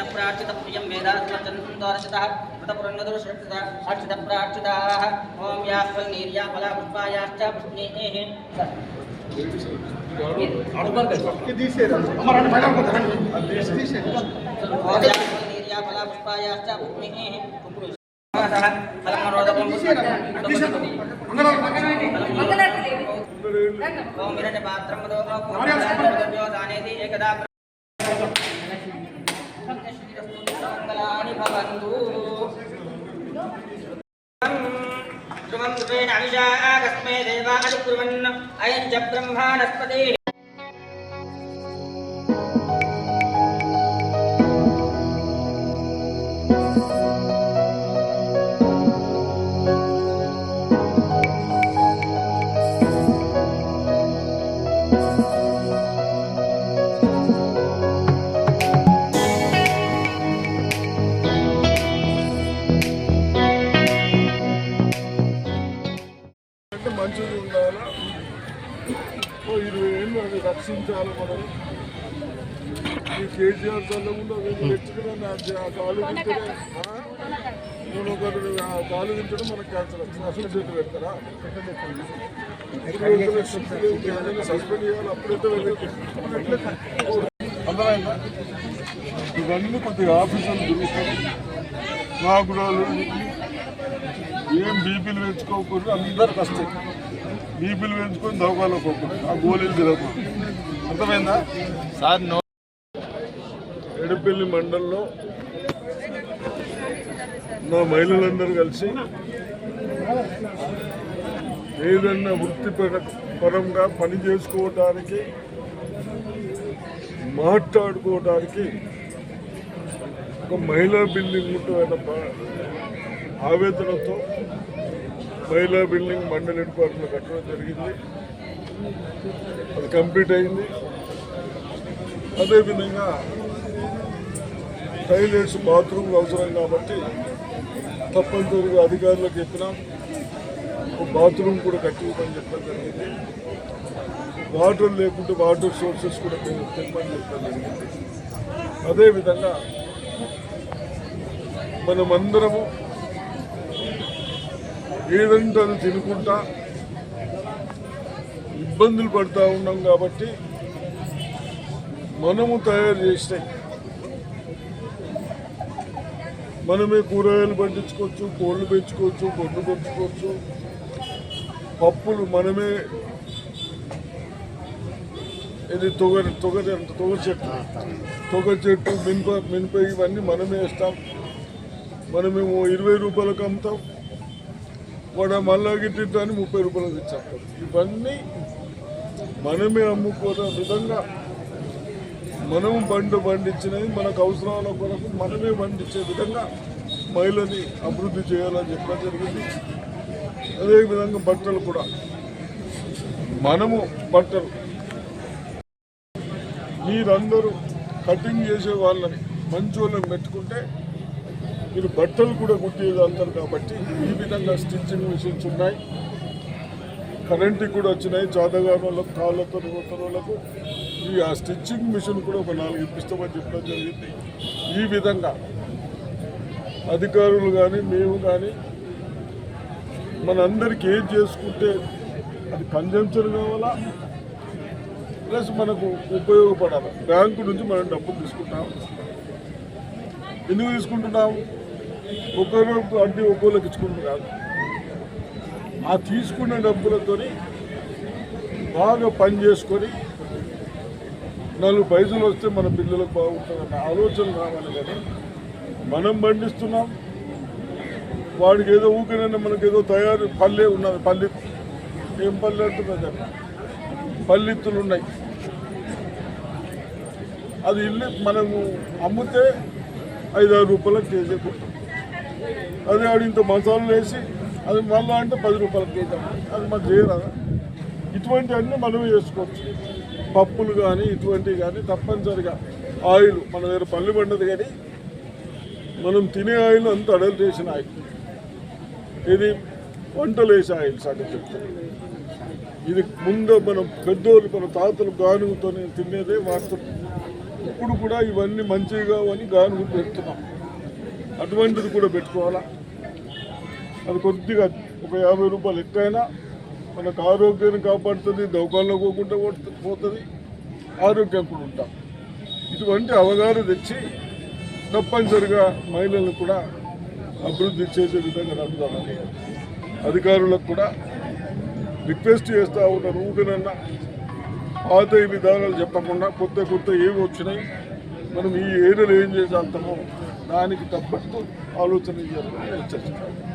अर्चितप्रार्चितप्रियं वेदात्मजन्मन्दोर्चितः मृतपुरन्दोर्षितः अर्चितप्रार्चिताः ॐ या फलनीर्या फला पुष्पायाश्च पुष्णेः फलमनोदपं मिरटपात्रं मदोदानेति एकदा ధ్రువం ధ్రువేణ అవిషాకస్మే దేవా అనుకుర్వన్ అయం చ బ్రహ్మాణస్పతి అంటే మంచిగా ఉండాలా? ఓ ఇరవై ఏళ్ళు అది రక్షించాలి మనం. ఈ కేసీఆర్ చల్లకుండా వీళ్ళు తెచ్చుకున్నా నా జా- కాలు తింటేనే నేను ఒకరు ఆ కాలు తింటేనే మనకు క్యాన్సర్ వస్తుంది అసలు చేతులు పెడతారా? సస్పెండ్ చేయాలి అప్పుడైతే ఇవన్నీ కొద్దిగా ఆఫీసర్లు తిరుగుతారు నాకు ఏం బీపీలు పెంచుకోకూడదు అందరు కష్టం. బీపీలు పెంచుకొని దవకాలకోకూడదు ఆ గోళీలు తిరగకూడదు అర్థమైందా? Sir no. ఎడపల్లి మండలంలో మా మహిళలందరూ కలిసి ఏదన్నా వృత్తిపర పరంగా పని చేసుకోవడానికి మాట్లాడుకోవడానికి ఒక మహిళా బిల్డింగ్ ఉంటుందన్న ఆవేదనతో మహిళా బిల్డింగ్ మండలి డిపార్ట్మెంట్ కట్టడం జరిగింది. అది కంప్లీట్ అయింది. అదేవిధంగా టాయిలెట్స్ బాత్రూమ్లు అవసరం కాబట్టి తప్పనిసరిగా అధికారులకు చెప్పినాం. బాత్రూమ్ కూడా కట్టివ్వమని చెప్పడం జరిగింది. వాటర్ లేకుంటే వాటర్ సోర్సెస్ కూడా మేము తెమ్మని చెప్పడం జరిగింది. అదేవిధంగా మనమందరము ఏదంటే అది తినుకుంటా ఇబ్బందులు పడుతూ ఉన్నాం కాబట్టి మనము తయారు చేసినాయి మనమే కూరగాయలు పండించుకోవచ్చు కోళ్ళు పెంచుకోవచ్చు గొడ్లు పెంచుకోవచ్చు పప్పులు మనమే ఇది తొగరి తొగరి అంట తొగరి చెట్టు తొగరి చెట్టు మినప మినప ఇవన్నీ మనమే వేస్తాం. మనమేమో ఇరవై రూపాయలకు అమ్ముతాం. కూడా మళ్ళా గిట్టిద్దాన్ని ముప్పై రూపాయలకు ఇచ్చేస్తాం ఇవన్నీ మనమే అమ్ముకునే విధంగా మనం బండి పండించినది మనకు అవసరాల కొరకు మనమే పండించే విధంగా మహిళని అభివృద్ధి చేయాలని చెప్పడం జరిగింది. అదేవిధంగా బట్టలు కూడా మనము బట్టలు మీరందరూ కటింగ్ చేసే వాళ్ళని మంచి వాళ్ళని పెట్టుకుంటే మీరు బట్టలు కూడా కుట్టేదంటారు కాబట్టి ఈ విధంగా స్టిచ్చింగ్ మిషన్స్ ఉన్నాయి. కరెంటు కూడా వచ్చినాయి. చాదగాని వాళ్ళకు కాళ్ళతో వాళ్ళకు ఈ ఆ స్టిచ్చింగ్ మిషన్ కూడా ఒక నాలుగు ఇప్పిస్తామని చెప్పడం జరిగింది. ఈ విధంగా అధికారులు కానీ మేము కానీ మనందరికీ ఏం చేసుకుంటే అది కన్జంప్షన్ కావాలా? ప్లస్ మనకు ఉపయోగపడాలి? బ్యాంకు నుంచి మనం డబ్బులు తీసుకుంటాం. ఎందుకు తీసుకుంటున్నాము ఒకరు అడ్డీ ఒక్కోళ్ళకి కాదు. ఆ తీసుకున్న డబ్బులతో బాగా పని చేసుకొని నాలుగు పైసలు వస్తే మన పిల్లలకు బాగుంటుందన్న ఆలోచన రావాలి కానీ మనం పండిస్తున్నాం. వాడికి ఏదో ఊరికైనా మనకి ఏదో తయారు పల్లె ఉన్నది పల్లి ఏం పల్లె అంటున్నది పల్లెత్తులు ఉన్నాయి. అది ఇల్లు మనము అమ్మితే ఐదారు రూపాయలకు కేజీ అదే ఆవిడ ఇంత మసాలు వేసి అది మళ్ళా అంటే పది రూపాయలకు కేజీ. అది మాకు చేయరాదా ఇటువంటి అన్నీ మనమే చేసుకోవచ్చు. పప్పులు కానీ ఇటువంటివి కానీ తప్పనిసరిగా ఆయిల్. మన దగ్గర పల్లి పండదు కానీ మనం తినే ఆయిల్ అంత అడల్టేషన్ ఆయిల్. ఇది వంటలు వేసే ఆయిల్ సగం చెప్తాను ఇది ముందు మనం పెద్దోళ్ళు మన తాతలు గానుగుతో తినేదే వాస్తవం ఇప్పుడు కూడా ఇవన్నీ మంచిగా అని గానుగు పెడుతున్నాం. అటువంటిది కూడా పెట్టుకోవాలా? అది కొద్దిగా ఒక యాభై రూపాయలు ఎక్కువైనా మనకు ఆరోగ్యాన్ని కాపాడుతుంది దౌకాల్లో పోకుండా పోతుంది. ఆరోగ్యం కూడా ఉంటాం. ఇటువంటి అవగాహన తెచ్చి తప్పనిసరిగా మహిళలను కూడా అభివృద్ధి చేసే విధంగా నడుపుతామని అధికారులకు కూడా రిక్వెస్ట్ చేస్తూ ఉన్న ఊరినన్నా పాత విధానాలు చెప్పకుండా కొత్త కొత్త ఏమి వచ్చినాయి మనం ఈ ఏరియాలో ఏం చేసేస్తామో దానికి తప్పట్టు ఆలోచన చేయాలని హెచ్చరిస్తాం